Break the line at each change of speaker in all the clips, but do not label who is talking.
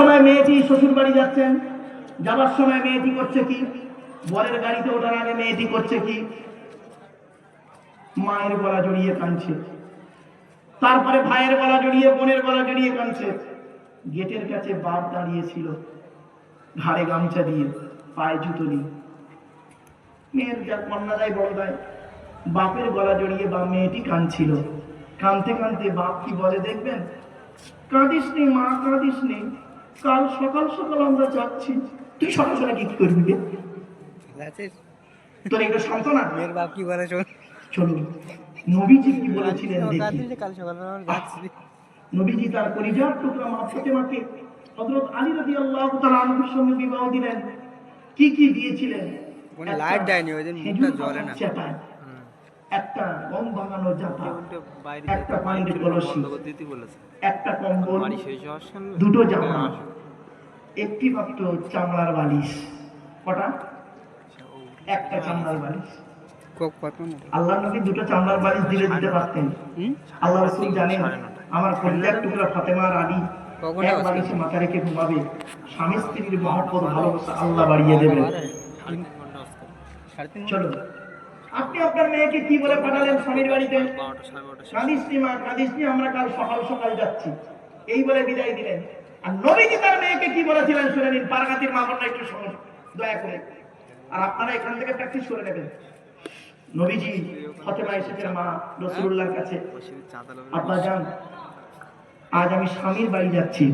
সময় মেয়েটি শ্বশুর বাড়ি যাচ্ছেন। যাবার সময় মেয়েটি করছে কি? বরের গাড়িতে ওঠার আগে মেয়েটি করছে কি? মায়ের গলা জড়িয়ে কাঁদছে। তারপরে ভাইয়ের গলা জড়িয়ে, বোনের গলা জড়িয়ে কাঁদছে। গেটের কাছে বাপ দাঁড়িয়েছিল ঘাড়ে গামছা দিয়ে, পায়ে জুতো নিয়ে মেয়ের যা কন্যা দেয় বড় দেয় বাপের গলা জড়িয়ে বা মেয়েটি কাঁদছিল। কাঁদতে কাঁদতে বাপ কি বলে, দেখবেন? কাঁদিস নি মা, কাঁদিস নি। কাল সকাল সকাল আমরা যাচ্ছি। তুই সকাল সকাল কি করবি রে? তোর একটু সান্ত্বনা
মেয়ের বাপ কি বলে শোন।
চলুন। নবীজি কি বলেছিলেন দেখি।
কাল সকালে যাচ্ছি।
নবীজি তার পরিজাত টুকরা মা ফাতেমাকে হযরত আলী রাদিয়াল্লাহু তাআলা আনহুর সঙ্গে বিবাহ দিলেন। কি কি দিয়েছিলেন?
লাইট দেয়নি ওই দিন মুখটা জ্বলে না।
একটা গম ভাঙানো জাপা একটা পানির কলসি। একটা কম্বল দুটো জামা একটি মাত্র চামড়ার বালিশ কটা? একটা চামড়ার বালিশ। আল্লাহ নবী দুটো চামড়ার বালিশ দিলে দিতে পারতেন। আল্লাহ রসুল জানেন আমার কলিজার টুকরা ফাতেমা আলী এক বালিশে মাথা রেখে ঘুমাবে। স্বামী স্ত্রীর মহব্বত ভালোবাসা আল্লাহ বাড়িয়ে দেবেন। চলো আপনি আপনার মেয়েকে কি বলে পাঠালেন স্বামীর বাড়িতে?
বারোটা সাড়ে বারোটা শেষ।
কাঁদিস নি মা কাঁদিস আমরা কাল সকাল সকাল যাচ্ছি। এই বলে বিদায় দিলেন। আর নবীজি তার মেয়েকে কি বলেছিলেন শুনে নিন পারগাতির মা বোনরা একটু দয়া করে। আর আপনারা এখান থেকে প্র্যাকটিস করে নেবেন। নবীজি ফতেমা এসেছেন মা রসুল্লাহর কাছে। আব্বা যান আজ আমি স্বামীর বাড়ি যাচ্ছি।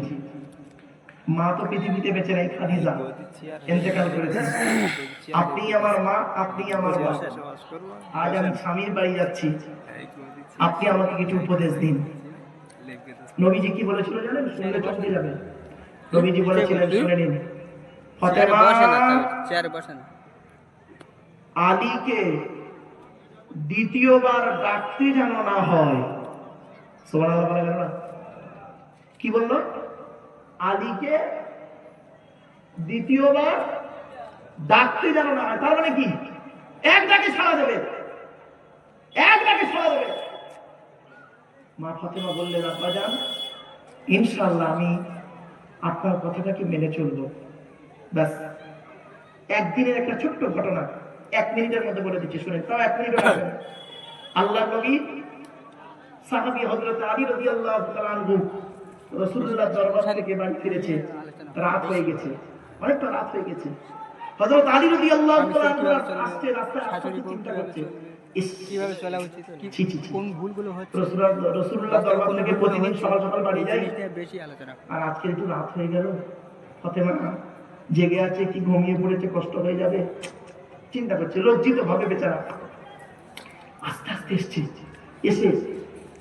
মা তো পৃথিবীতে বেঁচে নেই খাদিজা। ইন্তেকাল করেছেন আপনি আমার মা আপনি আমার মা। আজ আমি স্বামীর বাড়ি যাচ্ছি। আপনি আমাকে কিছু উপদেশ দিন। নবীজি কি বলেছিল জানেন? শুনলে চমকে যাবে। নবীজি বলেছিলেন শুনে নিন। ফতেমা আলীকে দ্বিতীয়বার ডাকতে যেন না হয়। সুবহানাল্লাহ বলা না কি বলল? আলীকে দ্বিতীয়বার ডাকতে যেন না, তার মানে কি? এক ডাকে ছাড়া দেবে। এক ডাকে ছাড়া দেবে। মা ফাতেমা বললেন, আব্বা যান ইনশাল্লাহ আমি আপনার কথাটাকে মেনে চলবো। ব্যাস, একদিনের একটা ছোট্ট ঘটনা, এক মিনিটের মধ্যে বলে দিচ্ছি শুনে তাও এক মিনিট আল্লাহ নবী সাহাবী হযরত আলী রাদিয়াল্লাহু তাআলা আনহু রাসূলুল্লাহ দরবার থেকে বাড়ি ফিরেছে। রাত হয়ে গেছে। অনেকটা রাত হয়ে গেছে। হযরত আলী রাদিয়াল্লাহু তাআলা আসছে রাস্তায় আসতে চিন্তা করছে।
কীভাবে চলা উচিত? কি
ছি, ছি, ছি।
কোন ভুলগুলো হচ্ছে?
রাসূলুল্লাহ রাসূলুল্লাহ দরবার থেকে প্রতিদিন সকাল সকাল বাড়ি
বেশি আলোচনা।
আর আজকে একটু রাত হয়ে গেল। ফতেমা জেগে আছে কি ঘুমিয়ে পড়েছে কষ্ট হয়ে যাবে। চিন্তা করছে লজ্জিত ভাবে বেচারা। আস্তে আস্তে এসছে। এসে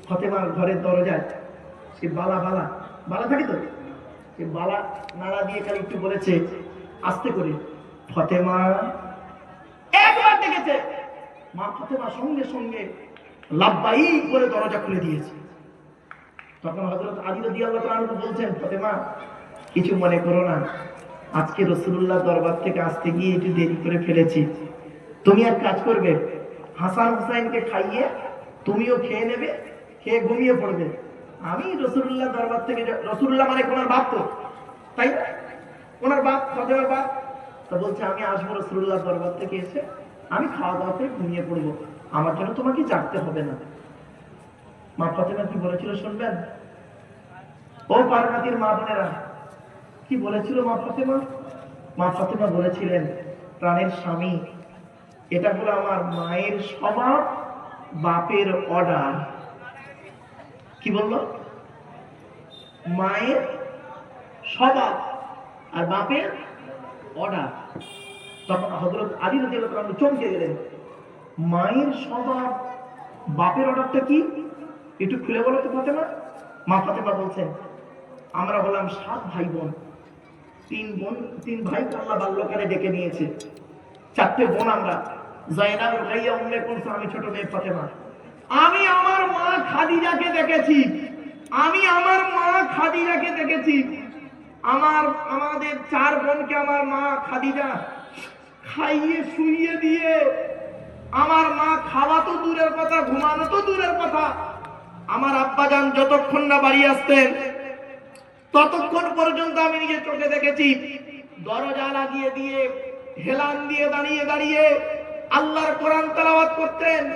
ফতেমার ঘরের দরজায় সে বালা বালা। বালা থাকে তো? সে বালা নাড়া দিয়ে খালি একটু বলেছে, আস্তে করে, ফতেমা। একবার দেখেছে। মা ফতেমা সঙ্গে সঙ্গে লাভবাই করে দরজা খুলে দিয়েছে। তখন হজরত আলী রদি আল্লাহ বলছেন, ফতেমা, কিছু মনে করো না। আজকে রসুল্লাহ দরবার থেকে আসতে গিয়ে একটু দেরি করে ফেলেছি। তুমি এক কাজ করবে, হাসান হুসাইনকে খাইয়ে তুমিও খেয়ে নেবে, খেয়ে ঘুমিয়ে পড়বে। আমি রসুল্লাহ দরবার থেকে রসুল্লাহ মানে কোনার বাপ তো। তাই? ওনার বাপ, ফতেমার বাপ। তো বলছে, আমি আসব রসুল্লাহ দরবার থেকে এসে। আমি খাওয়া দাওয়া করে ঘুমিয়ে পড়ব। আমার জন্য তোমাকে জাগতে হবে না। মা ফাতেমা কি বলেছিল শুনবেন? ও পার্বতীর মা বোনেরা, কি বলেছিল মা ফাতেমা? মা ফাতেমা বলেছিলেন, প্রাণের স্বামী, এটা হলো আমার মায়ের স্বভাব, বাপের অর্ডার কি বলল? মায়ের স্বভাব আর বাপের অর্ডার। তখন হজরত আলী রাজি আল্লাহ চমকে গেলেন। মায়ের স্বভাব, বাপের অর্ডারটা কি? একটু খুলে বলো তো ফাতেমা। মা ফাতেমা বলছেন, আমরা হলাম সাত ভাই বোন তিন বোন, তিন ভাই আল্লাহ বাল্যকালে ডেকে নিয়েছে। চারটে বোন আমরা। জয়নাব রুকাইয়া উম্মে কুলসুম, আমি ছোট মেয়ে ফাতেমা। আমি আমার মা খাদিজাকে দেখেছি। আমি আমার মা খাদিজাকে দেখেছি। আমার, আমাদের চার বোনকে আমার মা খাদিজা খাইয়ে, শুইয়ে দিয়ে আমার মা খাওয়া তো দূরের কথা, ঘুমানো তো দূরের কথা। আমার আব্বা যান যতক্ষণ না বাড়ি আসতেন, ততক্ষণ পর্যন্ত আমি নিজের নিজে চোখে দেখেছি। দরজা লাগিয়ে দিয়ে, হেলান দিয়ে দাঁড়িয়ে দাঁড়িয়ে আল্লাহর কোরআন তেলাওয়াত করতেন।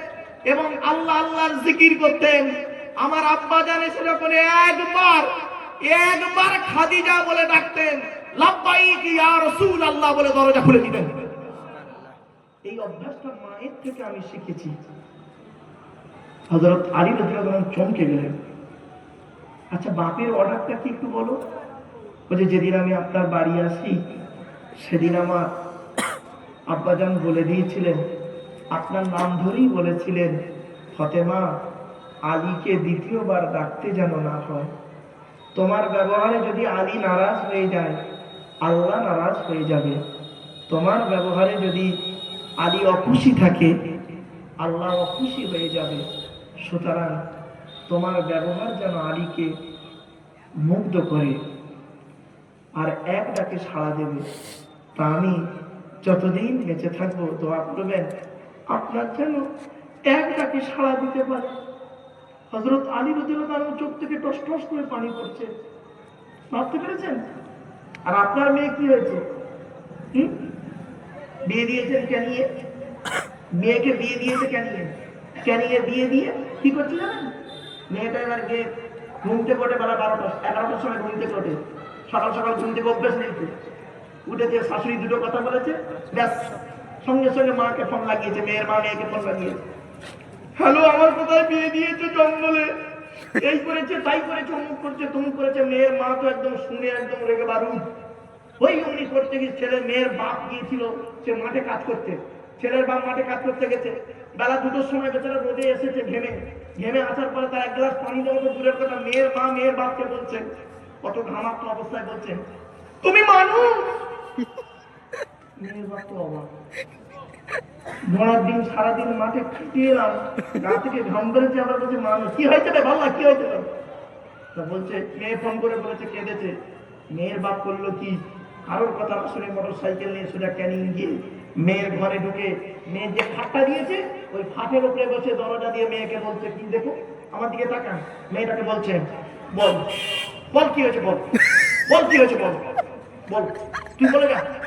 এবং আল্লাহ আল্লাহর জিকির করতেন। আমার আব্বা জানে সেরকম একবার একবার খাদিজা বলে ডাকতেন আল্লাহ বলে দরজা দিতেন। এই অভ্যাসটা মায়ের থেকে আমি শিখেছি। চমকে গেলেন। আচ্ছা বাপের অর্ডারটা যেদিন আমি আপনার বাড়ি আসি, সেদিন আমার আব্বাজান বলে দিয়েছিলেন আপনার নাম ধরেই বলেছিলেন, ফতেমা, আলীকে দ্বিতীয়বার ডাকতে যেন না হয়। তোমার ব্যবহারে যদি আলী নারাজ হয়ে যায়, আল্লাহ নারাজ হয়ে যাবে। তোমার ব্যবহারে যদি আলী অখুশি থাকে, আল্লাহ অখুশি হয়ে যাবে। সুতরাং তোমার ব্যবহার যেন আলীকে মুগ্ধ করে আর এক ডাকে সাড়া দেবে। তা আমি যতদিন বেঁচে থাকব দোয়া করবেন। আপনার যেন এক ডাকে সাড়া দিতে পারে। হজরত আলী রদুল্লাহ চোখ থেকে টস টস করে পানি পড়ছে। ভাবতে পেরেছেন? আর আপনার মেয়ে কি হয়েছে? হুম? বিয়ে দিয়েছেন ক্যানিয়ে মেয়েকে বিয়ে দিয়েছে ক্যানিয়ে ক্যানিয়ে বিয়ে দিয়ে কি করছে জানেন? মেয়েটা এবার গিয়ে ঘুম থেকে ওঠে বেলা বারোটা, এগারোটার সময় ঘুম থেকে সকাল সকাল ঘুম থেকে অভ্যেস নেই। উঠেছে শাশুড়ি দুটো কথা বলেছে, ব্যাস। সঙ্গে সঙ্গে মাকে ফোন লাগিয়েছে, মেয়ের মা মেয়েকে ফোন লাগিয়েছে। হ্যালো, আমার কোথায় বিয়ে দিয়েছে জঙ্গলে? এই করেছে, তাই করেছে, অমুক করেছে, তমুক করেছে। মেয়ের মা তো একদম শুনে একদম রেগে বারুদ। ওই অমনি করতে গিয়ে ছেলের মেয়ের বাপ গিয়েছিল, সে মাঠে কাজ করতে। ছেলের বাপ মাঠে কাজ করতে গেছে। বেলা দুটোর সময় বেচারা রোদে এসেছে ঘেমে। ঘেমে আসার পরে তার এক গ্লাস পানি দেওয়া তো দূরের কথা। মেয়ের মা, মেয়ের বাপকে বলছেন কত ঘামাক্ত অবস্থায় বলছেন তুমি মানুষ দিন সারাদিন মাঠে গা থেকে ঘাম মানুষ কি হয়েছে রে কি হয়েছে তা বলছে ফোন করে বলেছে, কেঁদেছে। মেয়ের বাপ করল কি? কারোর কথা শুনে মোটর সাইকেল নিয়ে সোজা ক্যানিং গিয়ে মেয়ের ঘরে ঢুকে মেয়ে যে ফাটটা দিয়েছে, ওই ফাটের উপরে বসে দরজা দিয়ে মেয়েকে বলছে, কি দেখো, আমার দিকে তাকান। মেয়েটাকে বলছে, বল বল কি হয়েছে বল? বল কি হয়েছে বল? বল। বিরুদ্ধে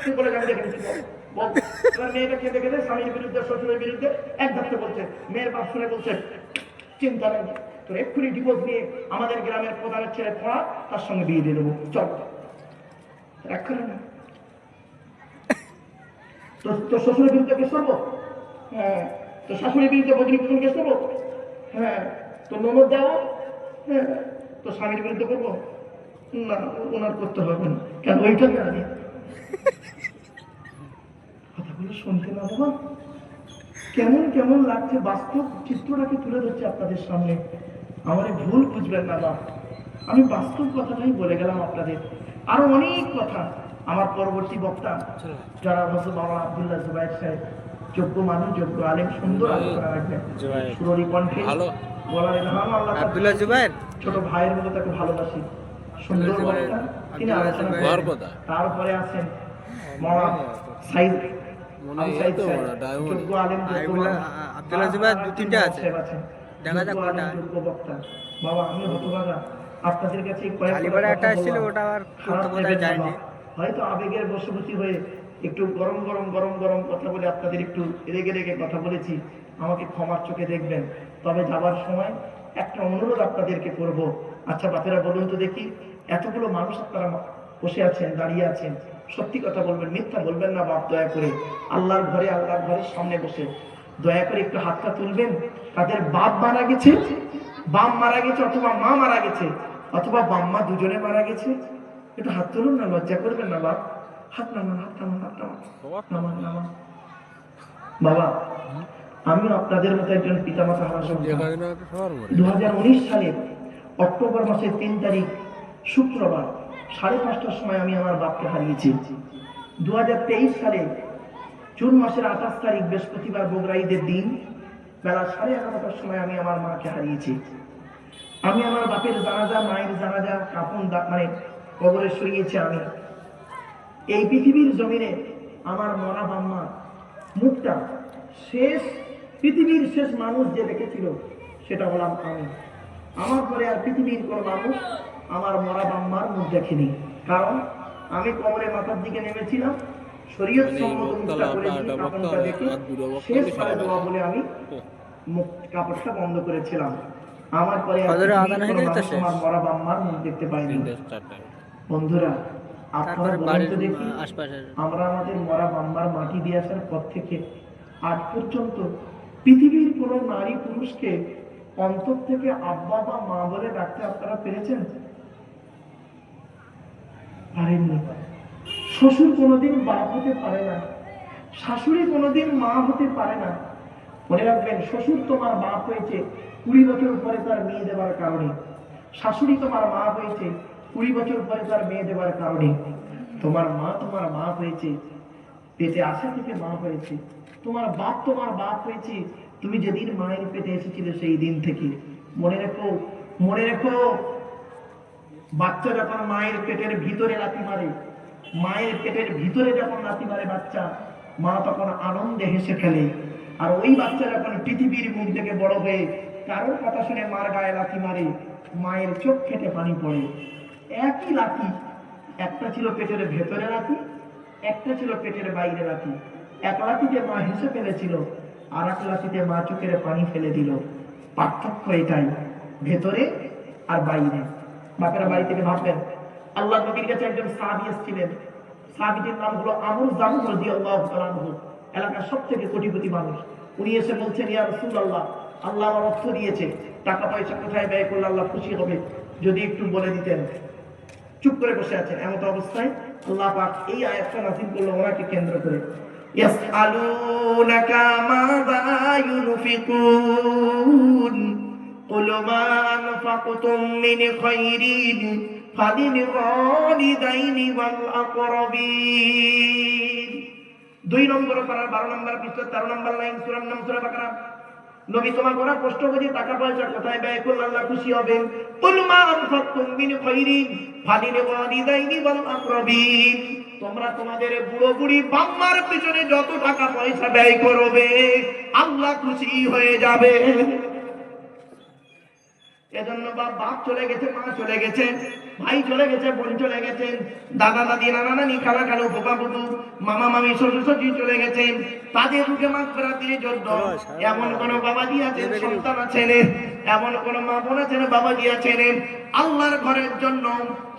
তোর আমাদের গ্রামের প্রধানের ছেলে পড়া, তার সঙ্গে বিয়ে দিয়ে দেবো। চল। না। তোর শ্বশুরের বিরুদ্ধে কেস করব? হ্যাঁ। তোর শাশুড়ির বিরুদ্ধে বদলি পুতুল কেস করব? হ্যাঁ। তোর ননদ যাও হ্যাঁ। তোর স্বামীর বিরুদ্ধে করব? না, ওনার করতে হবে না। কেন? ওইটা জানি কথাগুলো শুনতে না বাবা কেমন কেমন লাগছে? বাস্তব চিত্রটাকে তুলে ধরছে আপনাদের সামনে। আমার ভুল বুঝবেন না বাবা আমি বাস্তব কথাটাই বলে গেলাম আপনাদের। আরও অনেক কথা আমার পরবর্তী বক্তা যারা হজরত বাবা আব্দুল্লাহ জুবাইর সাহেব যোগ্য মানুষ যোগ্য আলেম সুন্দর আলোচনা রাখবেন। সুররি কণ্ঠে বলার ইলহাম আল্লাহ
আব্দুল্লাহ জুবাইর
ছোট ভাইয়ের মতো তাকে ভালোবাসি। সুন্দর বক্তা তিনি আলোচনা। তারপরে আছেন মরা সাইদ। হয়তো আবেগের বশবর্তী হয়ে একটু গরম গরম গরম গরম কথা বলে আপনাদের একটু রেগে রেগে কথা বলেছি। আমাকে ক্ষমার চোখে দেখবেন। তবে যাবার সময় একটা অনুরোধ আপনাদেরকে করব। আচ্ছা বাপেরা বলুন তো দেখি এতগুলো মানুষ আপনারা বসে আছেন দাঁড়িয়ে আছেন। সত্যি কথা বলবেন মিথ্যা বলবেন না বাপ দয়া করে। আল্লাহর ঘরে আল্লাহর ঘরের সামনে বসে দয়া করে একটু হাতটা তুলবেন। তাদের বাপ মারা গেছে বাপ মারা গেছে অথবা মা মারা গেছে অথবা বাম্মা দুজনে মারা গেছে। একটু হাত তুলুন না লজ্জা করবেন না বাপ। হাত নামান হাত নামান হাত নামান নামান নামান। বাবা আমি আপনাদের মতো একজন পিতামাতা সন্তান
একটা সবার
দু সালের অক্টোবর মাসের তিন তারিখ শুক্রবার। সাড়ে পাঁচটার সময় আমি আমার বাপকে হারিয়েছি। দু হাজার তেইশ সালে জুন মাসের আঠাশ তারিখ বৃহস্পতিবার বগুড়া ঈদের দিন বেলা সাড়ে এগারোটার সময় আমি আমার মাকে হারিয়েছি। আমি আমার বাপের জানাজা, মায়ের জানাজা কাপন মানে কবরে সরিয়েছি আমি। এই পৃথিবীর জমিনে আমার মরা বাম্মা মুখটা শেষ, পৃথিবীর শেষ মানুষ যে দেখেছিল, সেটা হলাম আমি। আমার পরে আর পৃথিবীর কোন মানুষ আমার মরা বাম্মার মুখ দেখেনি। কারণ আমি কবরে মাথার দিকে নেমেছিলাম শরীয়ত
মানে
সম্মত মুখটা করে কাপড়টা দেখে শেষ
দিয়ে
দেওয়া
বলে
আমি মুখ কাপড়টা বন্ধ করেছিলাম। আমার পরে
হয়ে।
আমার মরা বাম্মার মুখ দেখতে পাইনি বন্ধুরা আপনারা
তারপরে
তো দেখি আমরা আমাদের মরা বাম্মার মাটি দিয়ে আসার পর থেকে আজ পর্যন্ত পৃথিবীর কোন নারী পুরুষকে অন্তর থেকে আব্বা বা মা বলে ডাকতে আপনারা পেরেছেন? পারেননি শ্বশুর কোনোদিন বাপ হতে পারে না। শাশুড়ি কোনোদিন মা হতে পারে না। মনে রাখবেন, শ্বশুর তোমার বাপ হয়েছে কুড়ি বছর পরে তার মেয়ে দেওয়ার কারণে। শাশুড়ি তোমার মা হয়েছে কুড়ি বছর পরে তার মেয়ে দেওয়ার কারণে। তোমার মা তোমার মা হয়েছে, পেটে আসা থেকে মা হয়েছে। তোমার বাপ তোমার বাপ হয়েছে, তুমি যেদিন মায়ের পেটে এসেছিলে সেই দিন থেকে। মনে রেখো মনে রেখো বাচ্চা যখন মায়ের পেটের ভিতরে লাথি মারে, মায়ের পেটের ভিতরে যখন লাথি মারে বাচ্চা, মা তখন আনন্দে হেসে ফেলে। আর ওই বাচ্চা যখন পৃথিবীর মুখ থেকে বড় হয়ে কারোর কথা শুনে মার গায়ে লাথি মারে, মায়ের চোখ খেটে পানি পড়ে। একই লাথি, একটা ছিল পেটের ভেতরে লাথি, একটা ছিল পেটের বাইরে লাথি। এক লাথিতে মা হেসে ফেলেছিল, আর এক লাথিতে মা চোখের পানি ফেলে দিল। পার্থক্য এটাই, ভেতরে আর বাইরে। বাপেরা বাড়ি থেকে ভাববেন আল্লাহ নবীর কাছে একজন সাহাবি এসেছিলেন। সাহাবিটির নাম হলো আমর জামু রাজি আল্লাহ এলাকার সব থেকে কোটিপতি মানুষ। উনি এসে বলছেন, ইয়া রসুল আল্লাহ আল্লাহ আমার অর্থ দিয়েছে। টাকা পয়সা কোথায় ব্যয় করলে আল্লাহ খুশি হবে? যদি একটু বলে দিতেন। চুপ করে বসে আছেন এমন অবস্থায় আল্লাহ পাক এই আয়াতটা নাজিল করল ওনাকে কেন্দ্র করে। ইয়াসআলুনাকা মাযা ইউনফিকুন। قل ما أنفقتم من خير فللوالدين والأقربين দুই নম্বর পারার বারো নম্বর পৃষ্ঠা তেরো নম্বর লাইন সুরার নাম সুরা বাকারা নবী তোমার করা কষ্ট বুঝি টাকা পয়সা কোথায় ব্যয় করলে আল্লাহ খুশি হবেন কুল মা আনফাকতুম মিন খাইরিন ফালিল ওয়ালিদাইনি ওয়াল আকরাবিন তোমরা তোমাদের বুড়ো বুড়ি বাম্মার পিছনে যত টাকা পয়সা ব্যয় করবে আল্লাহ খুশি হয়ে যাবে এজন্য বাপ চলে গেছে, মা চলে গেছে, ভাই চলে গেছে, বোন চলে গেছেন দাদা, দাদি, নানা, নানি, খালা, খালু বোকা বুবু মামা, মামি, শ্বশুর শ্বশুর চলে গেছেন তাদের মুখে মাছ দিয়ে জন্য এমন কোন বাবাজি আছেন, সন্তান আছেন, এমন কোন মা বোন আছেন, বাবাজি আছেন, আল্লাহর ঘরের জন্য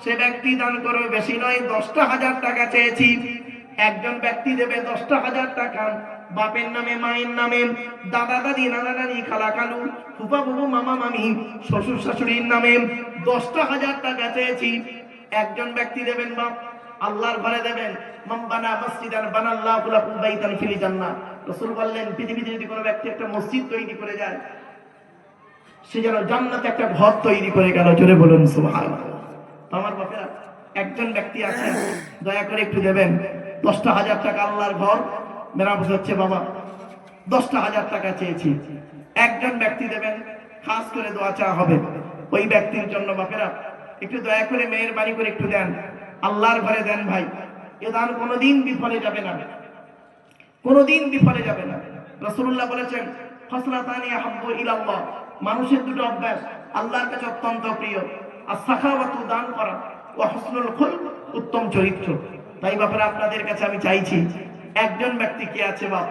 সে ব্যক্তি দান করবে বেশি নয়, দশটা হাজার টাকা চেয়েছি। একজন ব্যক্তি দেবে দশটা হাজার টাকা বাপের নামে, মায়ের নামে, দাদা, দাদি, নানা, নানি, খালা, খালু, ফুফা, ফুফু, মামা, মামি, শ্বশুর, শাশুড়ির নামে দশটা হাজার টাকা চেয়েছি। একজন ব্যক্তি দেবেন বাপ, আল্লাহর ঘরে দেবেন, মাম্বানা মসজিদান বানাল্লাহু লাহু বাইতান ফিল জান্নাহ রাসূল বললেন, পৃথিবীতে যদি কোনো ব্যক্তি একটা মসজিদ তৈরি করে যায়, সে যেন জান্নাতে একটা ঘর তৈরি করে গেল, জোরে বলুন, সুবহানাল্লাহ। আমার বাপেরা, একজন ব্যক্তি আছে দয়া করে একটু দেবেন, দশটা হাজার টাকা আল্লাহর ঘর মেরামত হচ্ছে বাবা। দশটা হাজার টাকা চেয়েছি। একজন ব্যক্তি দেবেন, খাস করে দোয়া চাওয়া হবে। ওই ব্যক্তির জন্য বাপেরা, একটু দয়া করে মেয়ের বাড়ি করে একটু দেন। আল্লাহর ঘরে দেন ভাই। এ দান কোনোদিন বিফলে যাবে না। কোনোদিন বিফলে যাবে না। রসুল্লাহ বলেছেন ফসলাতানি আহাব্বু ইলাল্লাহ। মানুষের দুটো অভ্যাস, আল্লাহর কাছে অত্যন্ত প্রিয়। আর সাখাওয়াতু দান করা ও হসনুল খুলক, উত্তম চরিত্র। তাই ব্যাপারে আপনাদের কাছে আমি চাইছি একজন ব্যক্তি কে আছে বাপ?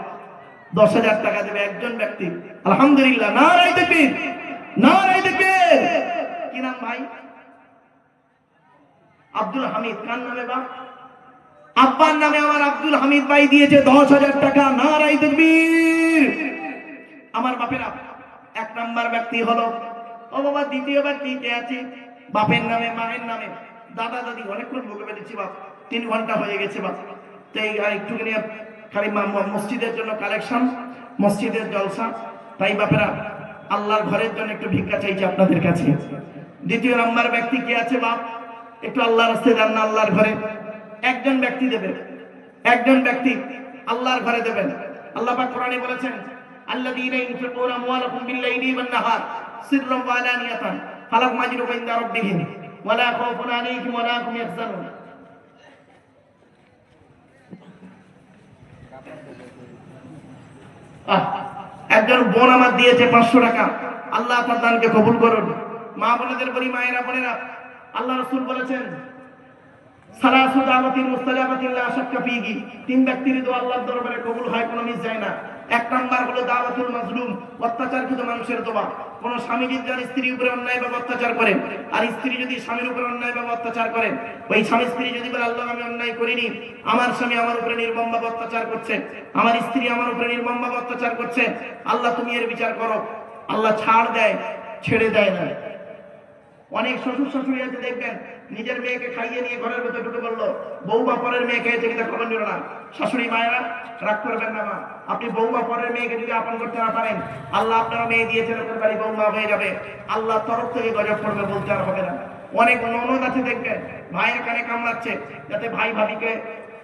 দশ হাজার টাকা দেবে একজন ব্যক্তি। আলহামদুলিল্লাহ না রাই দেখবি না রাই দেখবি কি নাম ভাই? আব্দুল হামিদ, কার নামে বাপ? আব্বার নামে আমার আব্দুল হামিদ ভাই দিয়েছে দশ হাজার টাকা না রাই তকবীর। আমার বাপেরা, এক নাম্বার ব্যক্তি হলো, ও বাবা, দ্বিতীয় ব্যক্তি কে আছে? বাপের নামে, মায়ের নামে। দাদা, দাদি, অনেকক্ষণ বকে বেড়েছি বাপ। তিন ঘণ্টা হয়ে গেছে বাপ। তো এই একটুখানি খালি মসজিদের জন্য কালেকশন মসজিদের জলসা। তাই বাপেরা, আল্লাহর ঘরের জন্য একটু ভিক্ষা চাইছি আপনাদের কাছে। দ্বিতীয় নাম্বার ব্যক্তি কে আছে বাপ? একটু আল্লাহর রাস্তায় যান না, আল্লাহর ঘরে। একজন ব্যক্তি দেবে। একজন ব্যক্তি আল্লাহর ঘরে দেবেন। আল্লাহ পাক কোরআনে বলেছেন, আল্লাযীনা ইনফিকুনা আমওয়ালাহুম বিল-লাইলি ওয়ান-নাহার সিররান ওয়া আলানিয়াতান ফালাহুম আজরুহুম রাব্বিহিম ওয়া লা খাউফুন আলাইহিম ওয়া লা হুম ইয়াহজানুন। একজন বোন আমার দিয়েছে পাঁচশো টাকা। আল্লাহ আপনার দানকে কবুল করুন। মা বোনেদের বলি, মায়েরা বোনেরা, আল্লাহ রসুল বলেছেন সালাসু দাওয়াতিল মুস্তাজাবাতিল আশাক্কা শাক্কা ফীহি। তিন ব্যক্তির দোয়া আল্লাহর দরবারে কবুল হয়, কোনো মিস যায় না। এক নাম্বার হলো দাওয়াতুল মাজলুম, অত্যাচারকৃত মানুষের দোয়া। কোন স্বামী যদি তার স্ত্রীর উপরে অন্যায় বা অত্যাচার করেন, আর স্ত্রী যদি স্বামীর উপরে অন্যায় বা অত্যাচার করেন, ওই স্বামী স্ত্রী যদি বলে, আল্লাহ, আমি অন্যায় করিনি, আমার স্বামী আমার উপরে নির্মম ভাবে অত্যাচার করছে, আমার স্ত্রী আমার উপরে নির্মম ভাবে অত্যাচার করছে, আল্লাহ, তুমি এর বিচার করো। আল্লাহ ছাড় দেয়, ছেড়ে দেয় না। অনেক শ্বশুর শাশুড়ি আছে, দেখবেন নিজের মেয়েকে খাইয়ে নিয়ে ঘরের ভেতর ঢুকে বলল বৌমা পরের মেয়ে খেয়েছে কিন্তু খবর নিল না। শাশুড়ি মায়েরা, রাগ করবেন না মা, আপনি বৌমা পরের মেয়েকে যদি আপন করতে না পারেন, আল্লাহ আপনারা মেয়ে দিয়েছেন ওদের বাড়ি বৌমা হয়ে যাবে। আল্লাহ তরফ থেকে গজব পড়বে বলতে আর হবে না। অনেক ননদ আছে, দেখবেন, ভাইয়ের কানে কামড়াচ্ছে, যাতে ভাই ভাবিকে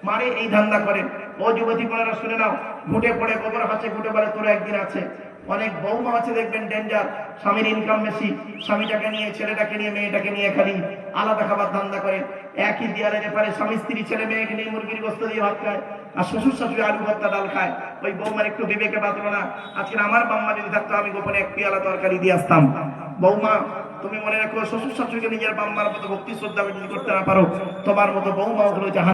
মারে, এই ধান্দা করেন ও যুবতী বোনেরা, শুনে নাও, ঘুটে পড়ে, গোবর হাসে ঘুটে পড়ে, তোর একদিন আছে। অনেক বৌমা আছে, দেখবেন ডেঞ্জার স্বামীর ইনকাম বেশি। স্বামীটাকে নিয়ে, ছেলেটাকে নিয়ে, মেয়েটাকে নিয়ে খালি আলাদা খাবার ধান্দা করে একই দেয়ালের ব্যাপারে স্বামী, স্ত্রী, ছেলে, মেয়েকে নিয়ে মুরগির গোস্ত দিয়ে ভাত খায় আর শ্বশুর শাশুড়ি আলু ভর্তা, ডাল খায়। ওই বৌমার একটু বিবেকে বাঁচলো না। আজকে আমার বাম্মা যদি থাকতো, আমি গোপনে এক পিয়ালা তরকারি দিয়ে আসতাম। বৌমা, তুমি মনে রাখো শ্বশুর শাশুড়িকে নিজের বাম্মার মতো ভক্তি শ্রদ্ধা করতে না পারো। তোমার মতো বৌমা ওগুলো